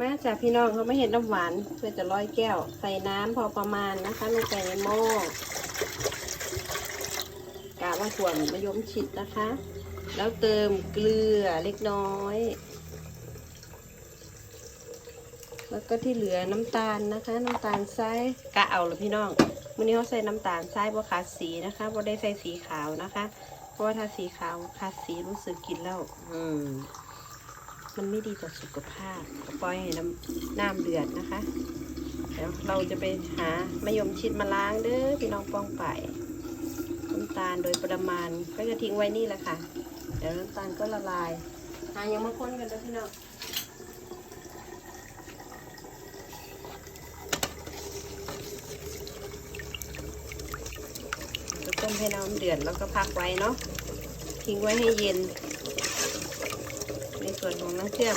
แม่จากพี่น้องเขาไม่เห็นน้ำหวาน เพื่อจะร้อยแก้ว ใส่น้ำพอประมาณนะคะลงไปในหม้อกาว่าขวมะยมชิดนะคะ แล้วเติมเกลือเล็กน้อย แล้วก็ที่เหลือน้ำตาลนะคะ น้ำตาลทรายกะเอาเลยพี่น้องวันนี้เขาใส่น้ำตาลทรายบ่ขาดสีนะคะบ่ได้ใส่สีขาวนะคะ เพราะว่าถ้าสีขาวขาดสีรู้สึกกินแล้ว อืม มันไม่ดีต่อสุขภาพก็ปล่อยให้น้ำน้ำเดือดนะคะเดี๋ยวเราจะไปหามะยมชิดมาล้างเด้อพี่น้องป้องไปน้ำตาลโดยประมาณก็จะทิ้งไว้นี่แหละค่ะ เดี๋ยวน้ำตาลก็ละลายหายังมาค้นกันเด้อพี่น้องจะต้มให้น้ำเดือดแล้วก็พักไว้เนาะทิ้งไว้ให้เย็น ส่วนของน้ำเชื่อม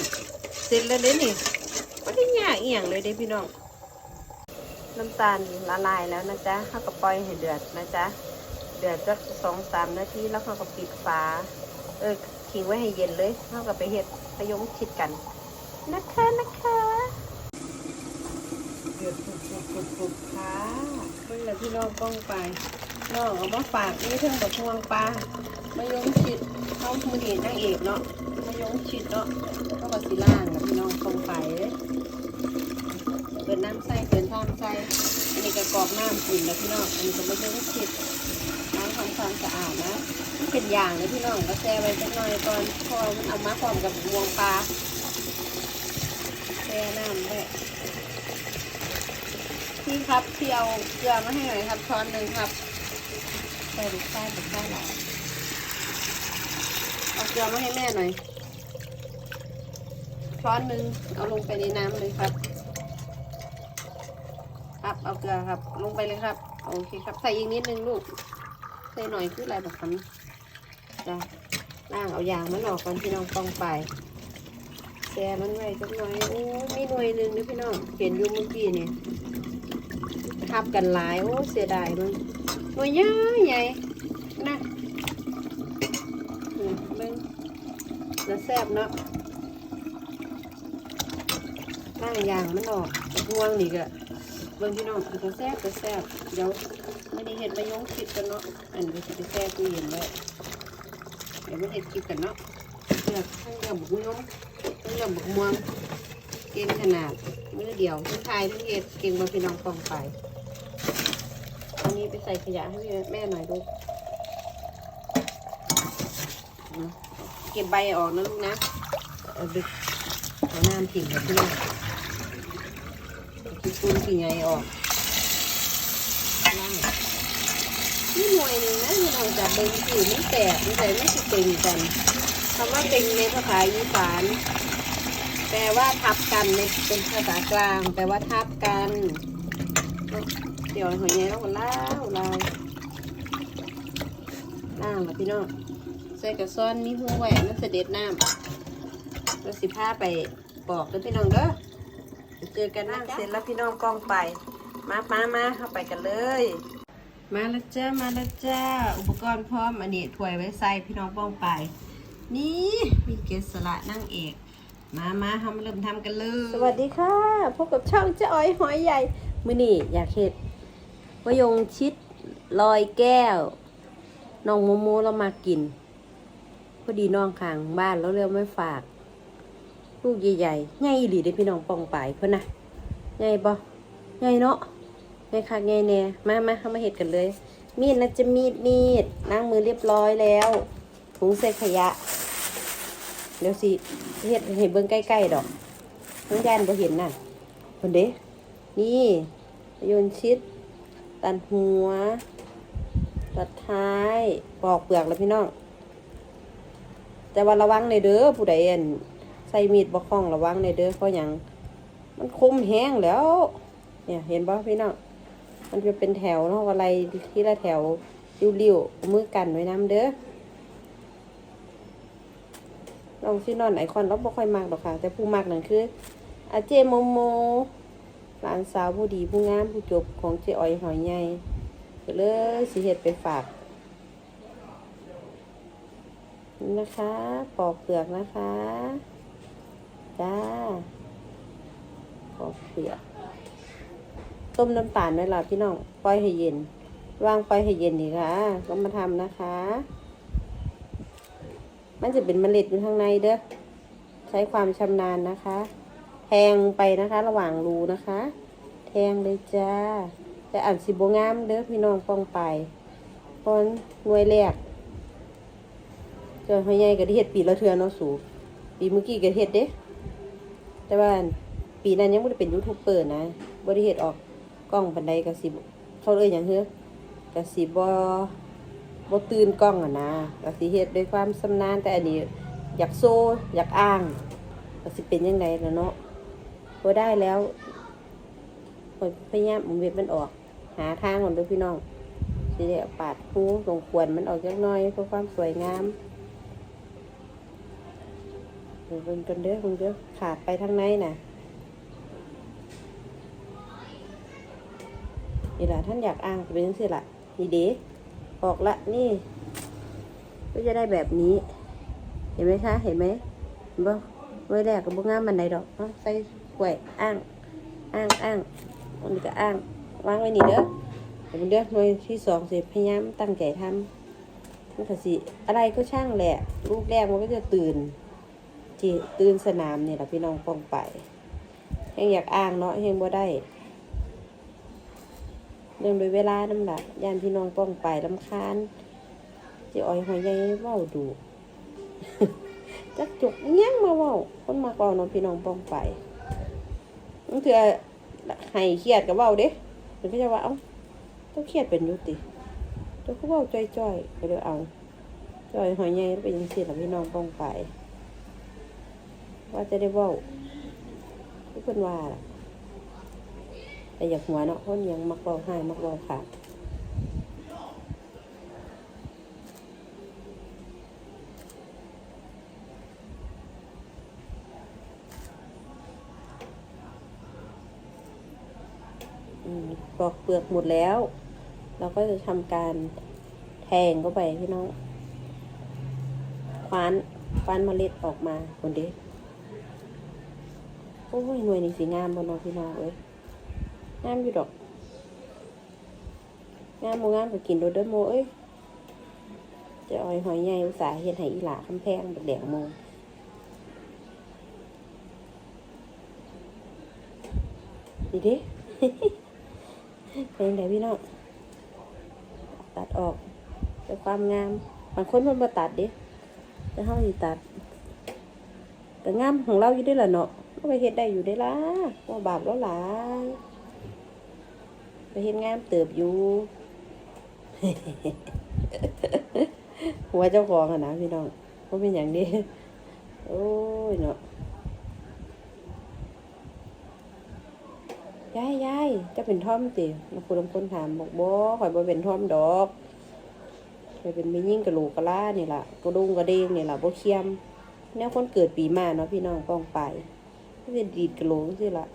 เสร็จแล้วเด้นี่ก็ได้ยากอียงเลยเด้พี่น้องน้ำตาลละลายแล้วนะจ๊ะข้าวก็ปล่อยให้เดือดนะจ๊ะเดือดสักสองสามนาทีแล้วเขาก็ปิดฝาเออทิ้งไว้ให้เย็นเลยเขาก็ไปเห็ดพยงชิดกันนะคะนะคะเดือดปุบปุบปุบปุบค่ะเพิ่งเลยพี่น้องป้องไปน้องเอามาฝากนี่เพิ่งกับพวงปลามายงชิดเขามือดีนางเอกเนาะ มายงชิดเนาะเขาก็สีล่างนะพี่น้องป้องไปเปิดน้ำใส่เปิดท่ามใส่อันนี้ก็กรอกน้ำขุ่นนะพี่น้อง อันนี้ก็มายงชิดล้างทำความสะอาดนะเป็นอย่างเลยพี่น้องก็แช่ไว้สักหน่อยก่อนพอมันเอามาพร้อมกับวงปลาแช่น้ำด้วยพี่ครับพี่เอาเกลือมาให้หน่อยครับช้อนหนึ่งครับใส่ลูกไส้ลูกไส้หลายเอาเกลือมาให้แม่หน่อย ช้อนหนึ่งเอาลงไปในน้ำเลยครับ ครับเอาเกลือครับ ลงไปเลยครับ โอเคครับ ใส่อีกนิดนึงลูก ใส่หน่อยคืออะไรแบบนั้นจ้ะล่างเอายางมันออกก่อนพี่น้องกองไปแช่มันไว้สักหน่อยโอ้มีหน่วยหนึ่งนะพี่น้องเห็นอยู่เมื่อกี้นี่ทับกันหลายโอ้เสียดายมึงหน่วยใหญ่ใหญ่นะอืมเบิ่งแล้วแซ่บเนาะ ล่างยางมันออกห่วงนี่ก็เบิ่งพี่น้องมันก็แซ่บก็แซ่บเดี๋ยวไม่ได้เห็นมายงคิดกันเนาะอันนี้จะไปแช่บตู้เย็นไว้เดี๋ยวไม่เห็นคิดกันเนาะเลือกทั้งเรื่องบุกยงทั้งเรื่องบุกม่วงเก่งขนาดมือเดียวทั้งชายทั้งเห็ดเก่งมาพี่น้องกองไปอันนี้ไปใส่ขยะให้แม่หน่อยลูกเก็บใบออกนะลูกนะเอาดึกเอาน้ำถิ่งกับพี่น้องขี้ ปูนขี้ไงออกนี่หน่วยหนึ่งนะที่เราจะเบิ่งผิวมันแตกมันแต่ไม่สิเป็นกันคำว่าเป็นในภาษาอีสานแปลว่าทับกันในเป็นภาษากลางแปลว่าทับกัน เดี๋ยวหอยใหญ่แล้วก็ล่าวลาวล่างละพี่น้องใส่กระซ้อนนี่หัวแหวนมันเสด็จน้ำเราสิผ้าไปปอกเด้อพี่น้องเด้อ เจอกันนะเสร็จแล้วพี่น้องกล้องไป มามามาเข้าไปกันเลย มาแล้วจ้ามาแล้วจ้าอุปกรณ์พร้อมอันนี้ถ้วยไว้ใส่พี่น้องป้องไป นี่มีเกสระนั่งเอกมามาทำเริ่มทำกันเลย สวัสดีค่ะ พบกับช่องเจ้าอ้อยหอยใหญ่ มือนี่อยากเห็ดวายงชิดลอยแก้ว น้องโมโมเรามากิน พอดีน้องข้างบ้านแล้วเร็วไม่ฝาก ลูกใหญ่ๆใหญ่อีหลีได้พี่น้องปองไปเพื่อนนะใหญ่บ่ใหญ่เนาะไงค่ะไงเน่มามาเข้ามาเห็ดกันเลย มีดนะจะมีดมีดล้างมือเรียบร้อยแล้วถุงใส่ขยะเดี๋ยวสิเห็ดเห็ดเบิ้งใกล้ๆดอกน้องยานบ่เห็นน่ะคนเด้นี่โยนชิด ตัดหัว ตัดท้ายปอกเปลือกแล้วพี่น้องแต่ว่าระวังในอยเด้อผู้ใดอัน ใส่มีดบ่คล่องระวังในเด้อเพราะหยังมันคมแห้งแล้ว เนี่ยเห็นบ่พี่น้องมันจะเป็นแถวเนาะอะไรที่ละแถวริ้วๆมือกันไว้น้ำเด้อลองซินอนไอคอนเราบ่ค่อยมากหรอกค่ะ แต่ผู้มากนั่นคืออาเจโมโมหลานสาวผู้ดีผู้งามผู้จบของเจอ้อยหอยใหญ่ก็เลยสิเฮ็ดไปฝากนะคะปอกเปลือกนะคะ จ้า อกลือ ต้มน้ำตาลไว้ล่ะพี่น้องปล่อยให้เย็น วางปล่อยให้เย็นดีค่ะ ก็มาทำนะคะ มันจะเป็นเมล็ดอยู่ข้างในเด้อ ใช้ความชำนาญนะคะ แทงไปนะคะ ระหว่างรูนะคะ แทงเลยจ้า แต่อ่านสิบงามเด้อพี่น้องป้องไปตอนหน่วยแรกจอหัวใหญ่ก็ได้เฮ็ดปีละเทือเนาะสูปีเมื่อกี้ก็เฮ็ดเด้แต่ว่า ปีนั้นยังไม่ได้เป็นยูทูบเบอร์นะบริเฮ็ดออกกล้องบันไดกับสิเขาเลยอย่างเฮ้อกับสิบบ่ตื่นกล้องอะนะกับสิเฮ็ดด้วยความสำนาญแต่อันนี้อยากโซ่อยากอ้างก็สิเป็นยังไงล่ะเนาะพอได้แล้วข้อยพยายามมุนเว็บมันออก หาทางก่อนเด้วยพี่น้องสิได้เอาปาดหูตรงควรมันออกจักน้อยเพื่อความสวยงามเดี๋ยวเบิ่งกันเด้อเบิ่งเด้อขาดไปทางในน่ะ นี่ละท่านอยากอ้างก็เป็นจังซี่ล่ะนี่เด้ออกละนี่ ก็จะได้แบบนี้ เห็นไหมคะ เห็นไหมบ่ไว้แรกก็บ่งามมันไหนดอกใส่กล้วยอ้าง อ้างอ้างอันนี้ก็อ้างวางไว้นี่เด้อเดี๋ยวเด้อหน่วยที่สองสิพยายามตั้งใจทำมันก็สิอะไรก็ช่างแหละลูกแรกมันก็จะตื่นที่ตื่นสนามเนี่ยแหละพี่น้องป้องไปแห่งอยากอ้างเนาะแห่งบ่ได้ เรื่องโดยเวลาน้ำหลักย่านพี่น้องป้องไปลำคาญเจีอ้อยหอยใหญ่เว้าดูจักจุกเงี้ยงมาเว้าคนมาเว้าเนาะพี่น้องป้องไปนั่นคือให้เครียดกับเว้าเด้เดี๋ยวก็จะว่าเอ้าต้องเครียดเป็นยุติเดี๋ยวก็เว้าจ้อยๆก็เลยเอาจ้อยหอยใหญ่เป็นยังสิล่ะพี่น้องป้องไป ว่าจะได้เว้าทุกคนว่าล่ะ แต่อยากหัวเนาะคนยังมักเว้าให้มักเว้าขาดอืมปอกเปลือกหมดแล้ว เราก็จะทำการแทงเข้าไปพี่น้องคว้านคว้านเมล็ดออกมาคนเดีโอ้ยหน่วยนี้สีงามบนน้องพี่น้องเอ้ย งามอยู่ดอกงามโมงามก็กินโดดเด้อโมเอ้ยจะเออยหอยใหญ่อุตสาเฮ็ดให้อีหลาคำแพงแบบแดงโมดีเดิเป็นไงพี่น้องตัดออกเพื่ความงามบางคนมันมาตัดเดิแต่เขาสิตัดแต่งามของเราอยู่ได้ละเนาะมันก็เฮ็ดได้อยู่ได้ละว่าบาปแล้วหลาย ไปเฮ็ดงามเติบอยู่ หัวเจ้าของอะนะพี่น้องว่าเป็นอย่างนี้ โอ้ยเนาะยายยายจะเป็นท่อมตินักผู้ลำคนถามบอกบ่ข่อยบ่เป็นท่อมดอกข่อยเป็นไม่ยิ่งกระโหลกกระล่านี่ล่ะกระดุงกระเด้งนี่ล่ะบ่เคียมแนวคนเกิดปีมาเนาะพี่น้องกองไปก็จะดีดกระโหลกสิล่ะ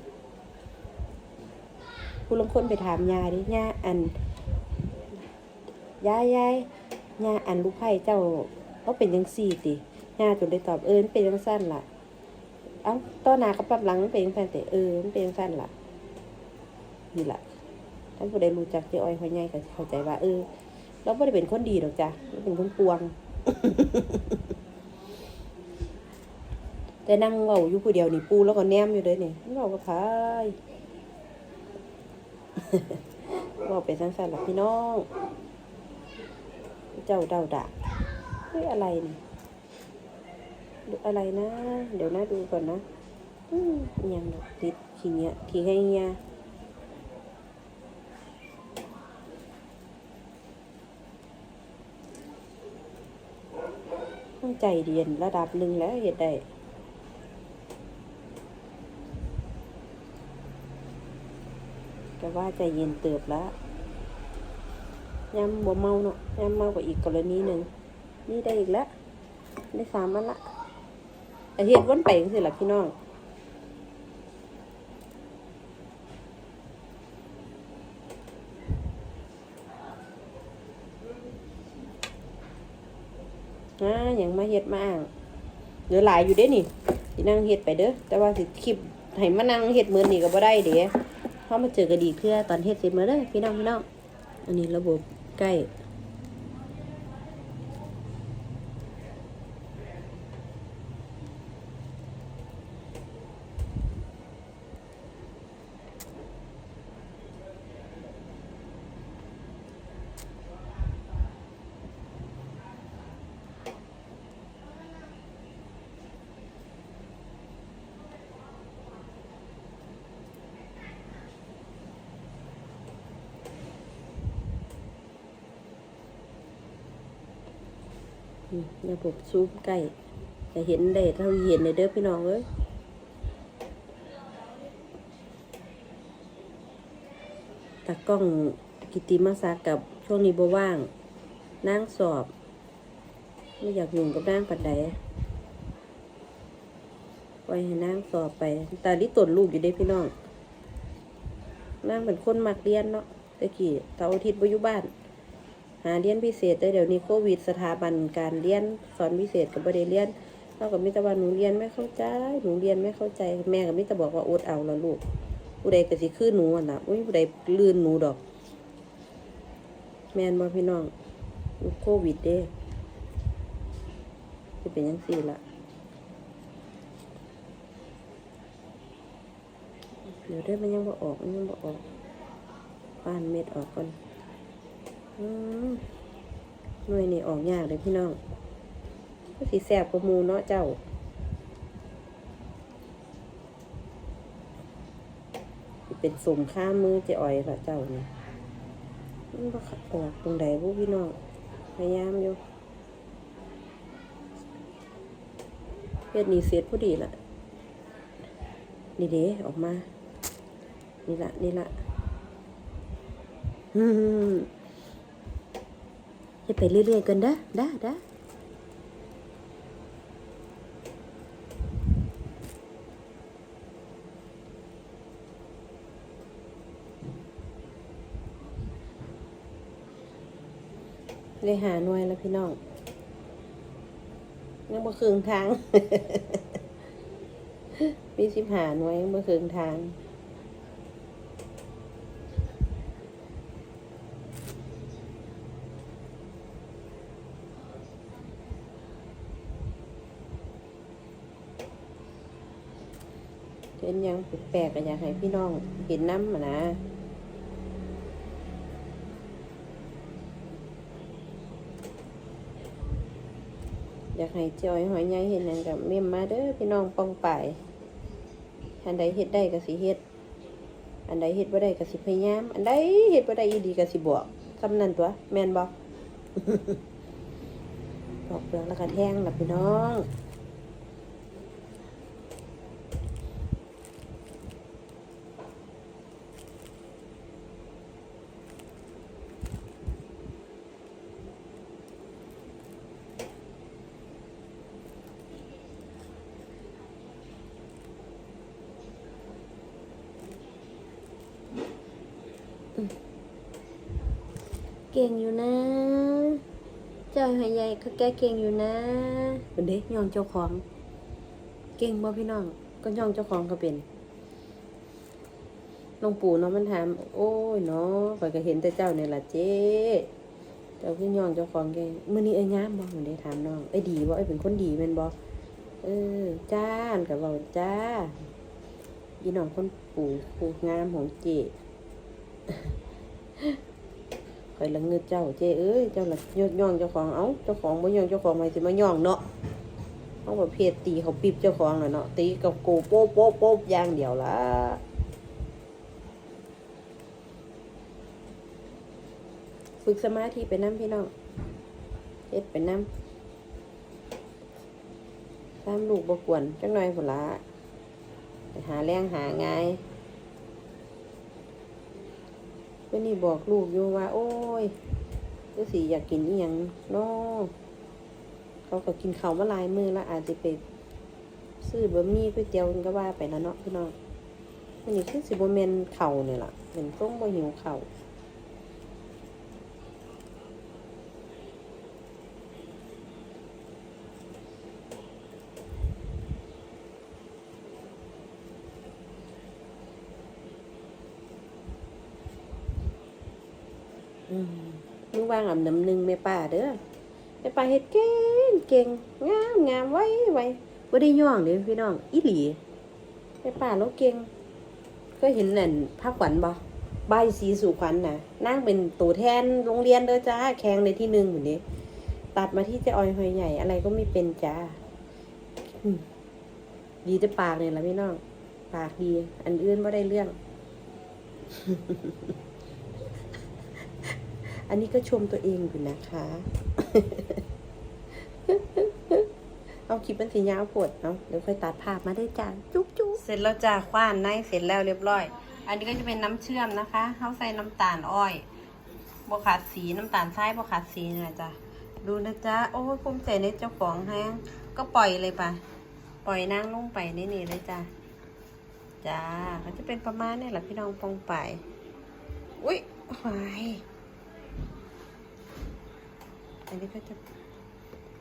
ผู้ลำคนไปถามยาดิยาอันยายยายยาอันลูกไผ่เจ้าเขาเป็นจังซี่ติยาจนได้ตอบเอิ้นเป็นจังสั้นล่ะ เอ้าต้นหนากับปับหลังมันเป็นจังซั่นแต่เออมันเป็นจังซั่นล่ะ นี่แหละท่านผู้ใดรู้จักเจ้อ้อยหอยใหญ่ก็เข้าใจว่า เออเราไม่ได้เป็นคนดีหรอกจ้ะเราเป็นคนปวง แต่นั่งเว้าอยู่ผู้เดียวนี่ปูแล้วก็แนมอยู่เลยนี่เว้ากับพาย เว้าเป็นสั้นๆหรอกพี่น้อง เจ้าเดาดาเฮ้ยอะไรนี่ดูอะไรนะ เดี๋ยวนะดูก่อนนะอืมยังดอกติดขี้เงี้ยขี้ให้เงี้ยต้องใจเรียนระดับหนึ่งแล้วเหตุใด ว่าใจเย็นเติบแล้วยำบ่เมาเนาะยำเมากว่าอีกกรณีหนึ่งนี่ได้อีกแล้วได้สามมันละเหตุวนไปจังสิล่ะพี่น้องอ่าอย่างมาเฮ็ดมาอ่างเดี๋ยวหลายอยู่เด้นี่สินั่งเฮ็ดไปเด้อแต่ว่าสิคลิปให้มานั่งเฮ็ดมือนี้ก็บ่ได้เด้เพราะมาเจอก็ดีเพื่อตอนเฮ็ดเสร็จมื้อเด้อพี่น้องพี่น้องอันนี้ระบบใกล้ อืมระบบซูมใกล้จะเห็นได้เท่าเห็นในเด้อพี่น้องเอ้ยตากล้องกิติมาศักดิ์กับช่วงนี้บ่ว่างนั่งสอบ ไม่อยากยุ่งกับนั่งปัดใดไว้ให้นั่งสอบไป แตาลิตนลูกอยู่เด้พี่น้องนั่งเป็นคนมักเรียนเนาะตะกี้เสาร์อาทิตย์บ่อยู่บ้าน หาเรียนพิเศษแต่เดี๋ยวนี้โควิดสถาบันการเรียนสอนพิเศษกับประเด็เรียนเท่ากับมิตรว่าหนูเรียนไม่เข้าใจ หนูเรียนไม่เข้าใจ แม่กับมิตรบอกว่าอดเอาละลูกผู้ใดก็สิคือหนูอะนะอุ้ยผู้ใดลื่นหนูดอก แม่นบ่พี่น้องโควิดเด้จะเป็นยังสี่ละเดี๋ยวได้มันยังบ่ออกมันยังบ่ออกปานเม็ดออกก่อน หน่วยนี่ออกยากเลยพี่น้องก็สีแสบกว่าหมูเนาะเจ้า เป็นสมข้ามมือเจะอ่อยละเจ้านี่มันบ่ออกตรงใดบุพี่น้อง พยายามอยู่เฮ็ดนี่เสร็จพอดีละนี่เด้ออกมา นี่ละนี่ละอืม จะไปเรื่อยๆกันเด้อเด้อเด้อเลยหาหน่วยแล้วพี่น้องยังบ่ครึ่งทาง มีสิบหาหน่วยยังบ่ครึ่งทาง เป็นยังแปลกๆก็อยากให้พี่น้องเห็นน้ำนะอยากให้จอยหอยใหญ่เห็นหยังกับเมมมาเด้อพี่น้องป้องป่ายอันใดเฮ็ดได้ก็สิเฮ็ด อันใดเฮ็ดบ่ได้ก็สิพยายาม อันใดเฮ็ดบ่ได้อีดีก็สิบอกคำนั้นตัวแม่นบ่บอกเปลือกแล้วก็แท่งล่ะพี่น้อง เก่งอยู่นะ เจ้าหายใหญ่ก็แกเก่งอยู่นะเป็นเด็กย่องเจ้าของ เก่งบ่พี่น้อง ก็ย่องเจ้าของก็เป็นหลวงปู่เนาะมันถาม โอ้ยเนาะข้อยก็เห็นแต่เจ้าเนี่ยล่ะเจ๊เจ้าคือย่องเจ้าของเก่งมื้อนี้เอ้ยงามบ่เหมือนได้ถามน้องเอ้ยดีบ่เอ้ยเป็นคนดีแม่นบ่เออจ้าอันก็เว้าจ้าพี่น้องคนปู่ผู้งามของเจ๊ ข่อยละเงือเจ้าเจ้เอ้ยเจ้าละยอดย่องเจ้าของเอ้าเจ้าของบ่ย่องเจ้าของไม่สิมาย่องเนาะเอาประเภทตีเขาปิบเจ้าของน่ะเนาะตีกับโกโป๊ะโป๊ะโป๊ะอย่างเดียวละฝึกสมาธิไปน้ำพี่น้องเฮ็ดไปน้ำตามลูกบกวนจังหน่อยผุนละหาแรงหาง่าย เพื่อนนี่บอกลูกอยู่ว่า โอ้ยก็สิอยากกินอีหยังน้อเขาก็กินเขาวมาหลายมือแล้วอาจจะไปซื้อบะหมี่ก๋วยเตี๋ยวก็ว่าไปแล้วเนาะพี่น้องอันนี้คือสิบเมนเข่าเนี่ยล่ะเหมือนต้มบะหิวเข่า มมึงวางลำน้ำหนึ่งแม่ป้าเด้อแม่ป้าเฮ็ดเก่งเก่งงามงามไว้ไว้บ่ได้ย่องเด้พี่น้องอีหลีแม่ป้าเราเก่งเคยเห็นนั่นภาคขวัญบ่ใบสีสู่ขวัญน่ะนางเป็นตัวแทนโรงเรียนเด้อจ้าแข่งในที่หนึ่งอยู่นี้ตัดมาที่เจ้าออยหอยใหญ่อะไรก็ไม่เป็นจ้าดีแต่ปากเนี่ยละพี่น้อง ปากดี อันอื่นไม่ได้เรื่อง อันนี้ก็ชมตัวเองอยู่นะคะ เอาคลิปมันสียาวปวดเนาะเดี๋ยวค่อยตัดภาพมาได้จ้าจุ๊บจุ๊บเสร็จแล้วจ้าคว้านในเสร็จแล้วเรียบร้อย อันนี้ก็จะเป็นน้ำเชื่อมนะคะเขาใส่น้ำตาลอ้อยบวขาดสีน้ำตาลทรายบวขาดสีนี่ยจ้ะดูนะจ๊ะโอ้ภูมิใจในเจ้าของแฮงก็ปล่อยเลยปะปล่อยนางลงไปนี่นี่เลยจ้ะจ้าก็จะเป็นประมาณนี้แหละพี่น้องปองไปอุ้ยหาย อันนี้ก็จะ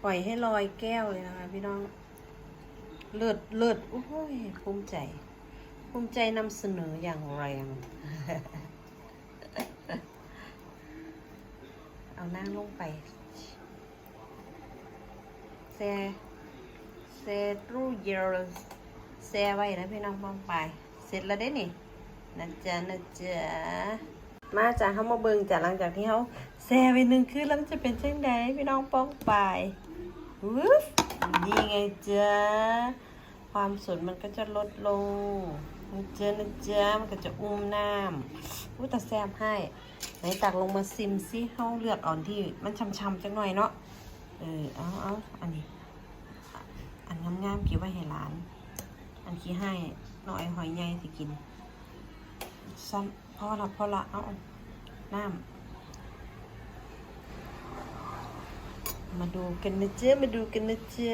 ปล่อยให้ลอยแก้วเลยนะคะพี่น้อง เลือดเลือดโอ้ยภูมิใจ ภูมิใจนำเสนออย่างแรงเอานั่งลงไปแซแซรูเยอร์แซไว้นะพี่น้องป้องไป เสร็จแล้วได้นี่นะจ๊ะนะจ๊ะ มาจ้ะเขามาเบิงจ้ะหลังจากที่เขาแซไปหนึ่งคืนแล้วมันจะเป็นเช่นใดพี่น้องป้องไปวูฟนี่ไงจ๊ะความสดมันก็จะลดลงนะจ๊ะนะจ๊ะมันก็จะอุ้มน้ำอุ้แต่แซมให้ไหนตักลงมาซิมซิเฮาเลือกเอ่อนที่มันช้ำๆจังหน่อยเนาะเออเอาเอาอันนี้ อันงามๆกี่ไว้ให้หลาน อันขี้ให้น้อยหอยใหญ่สิกินซ้ำ พอละพอละเอาน้ำมาดูกันนะเจ๊มาดูกันนะเจ๊